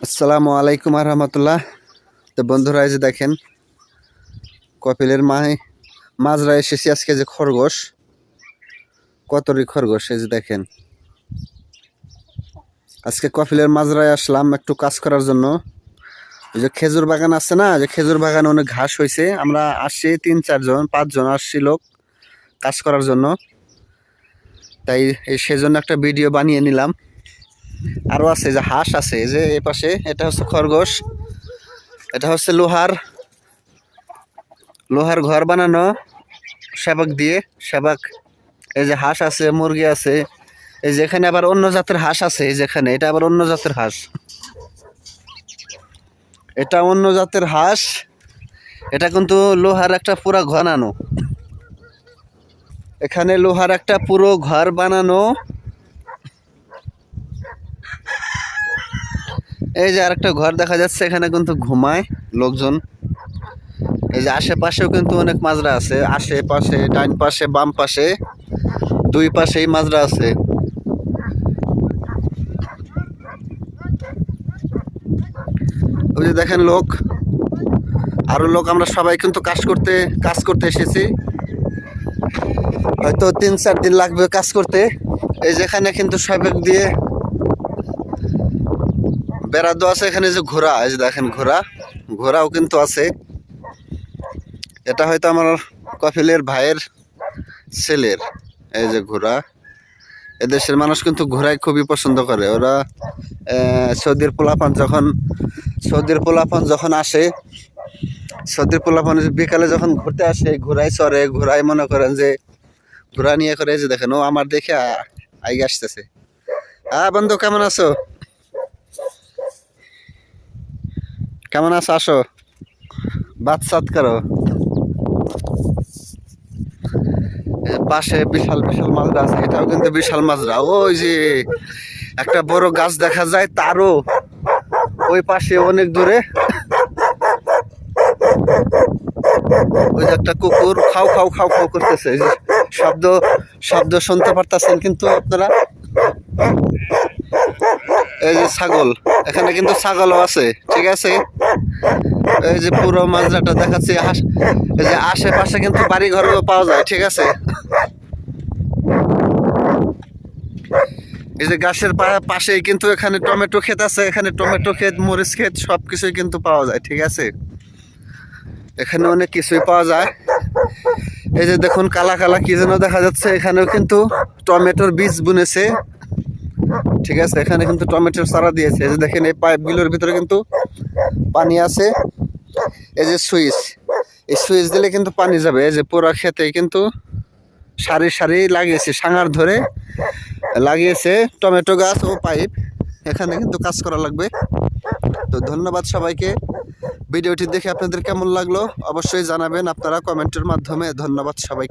আসসালামু আলাইকুম রহমতুল্লাহ। তো বন্ধুরা, এই যে দেখেন, কপিলের মাহে মাজরা এসেছি আজকে যে খরগোশ। কতরি খরগোশ, এই যে দেখেন। আজকে কপিলের মাজরায় আসলাম একটু কাজ করার জন্য। ওই যে খেজুর বাগান আছে না যে খেজুর বাগানে অনেক ঘাস হয়েছে। আমরা আসছি তিন, চারজন, পাঁচজন আসছি লোক কাজ করার জন্য। তাই সেজন্য একটা ভিডিও বানিয়ে নিলাম। আরও আছে যে হাঁস আছে যে এ পাশে, এটা হচ্ছে খরগোশ, এটা হচ্ছে লোহার লোহার ঘর বানানো, সেবাক দিয়ে, সেবাক, এই যে হাঁস আছে, মুরগি আছে, এই যে এখানে আবার অন্য জাতের হাঁস আছে, এই যেখানে এটা আবার অন্য জাতের হাঁস। এটা অন্য জাতের হাঁস, এটা কিন্তু লোহার একটা পুরো ঘনানো এখানে লোহার একটা পুরো ঘর বানানো। এই যে আরেকটা ঘর দেখা যাচ্ছে, এখানে কিন্তু ঘুমায় লোকজন। এই যে আশেপাশেও কিন্তু অনেক মাজরা আছে। আশেপাশে, ডান পাশে, বাম পাশে, দুই পাশেই মাজরা আছে। ওই যে দেখেন লোক। আরও লোক, আমরা সবাই কিন্তু কাজ করতে কাজ করতে এসেছি। হয়তো তিন চার দিন লাগবে কাজ করতে। এই যেখানে কিন্তু সাবেক দিয়ে বেড়া আছে এখানে যে ঘোড়া, এই যে দেখেন ঘোড়া, ঘোড়াও কিন্তু আছে। এটা হয়তো আমার কফিলের ভাইয়ের ছেলের, এই যে ঘোড়া। এদেশের মানুষ কিন্তু ঘোড়াই খুবই পছন্দ করে। ওরা সৌদির পোলাপান যখন, সৌদির পোলাপান যখন আসে, সৌদির পোলাপান বিকালে যখন ঘুরতে আসে ঘোড়ায় চড়ে ঘোড়ায় মনে করেন যে ঘোড়া নিয়ে করে যে দেখেন, ও আমার দেখে আ- আইগে আসতেছে। হ্যাঁ বন্ধু, কেমন আছো? কেমন আছো? আসো। বাদ সাত করো। পাশে বিশাল বিশাল মাজরা আছে এটাও কিন্তু বিশাল মাজরা ওই যে একটা বড় গাছ দেখা যায়, তারও ওই পাশে অনেক দূরে। ওই যে একটা কুকুর খাও খাও খাও খাও করতেছে। শব্দ শব্দ শুনতে পারতেছেন কিন্তু আপনারা? এই যে ছাগল, এখানে কিন্তু ছাগলও আছে, ঠিক আছে? এই যে পুরো মাজরাটা দেখাচ্ছি এই যে আশেপাশে কিন্তু বাড়ি ঘরও পাওয়া যায়, ঠিক আছে? এই যে গাছের পাশেই কিন্তু এখানে টমেটো ক্ষেত আছে, এখানে টমেটো ক্ষেত, মরিচ ক্ষেত সব কিছুই কিন্তু পাওয়া যায়, ঠিক আছে? এখানে অনেক কিছুই পাওয়া যায়। এই যে দেখুন, কালা কালা কি যেন দেখা যাচ্ছে, এখানেও কিন্তু টমেটোর বীজ বুনেছে। ঠিক আছে? এখানে কিন্তু টমেটোর চারা দিয়েছে। এই যে দেখেন, এই পাইপগুলোর ভিতরে কিন্তু পানি আছে। এই যে সুইচ, এই সুইচ দিলে কিন্তু পানি যাবে। এই যে পুরো খেতে কিন্তু সারি সারি লাগিয়েছে, সাঙার ধরে লাগিয়েছে টমেটো গাছ ও পাইপ। এখানে কিন্তু কাজ করা লাগবে। তো ধন্যবাদ সবাইকে। ভিডিওটি দেখে আপনাদের কেমন লাগল? অবশ্যই জানাবেন আপনারা কমেন্টের মাধ্যমে। ধন্যবাদ সবাইকে।